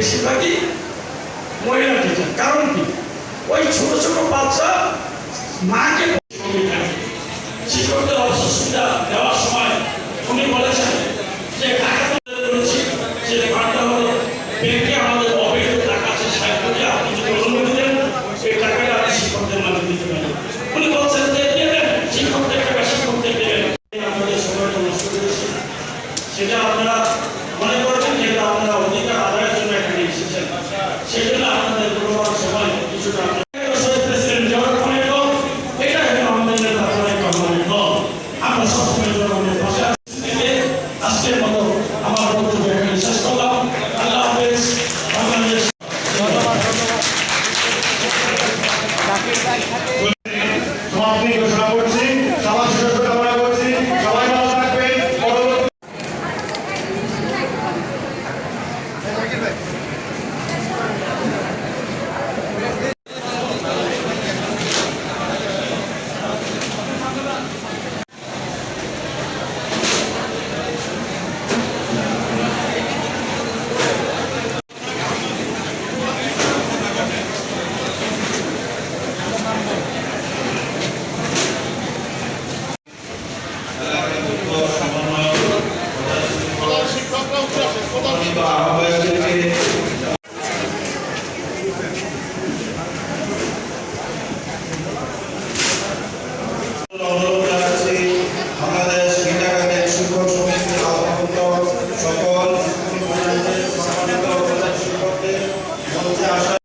বেশিরভাগই মহিলা টিচার কারণ কি? ওই ছোট ছোট বাচ্চা মাকে শিক্ষকদের অবসর দেওয়ার সময় উনি বলেছেন যে আমাদের আমাদের সেটা আপনারা মনে করছেন যেটা আপনারা আজকের মতো আমার বক্তব্য এখানে শেষ করলাম। আল্লাহ হাফেজ। বাংলাদেশ। Hello.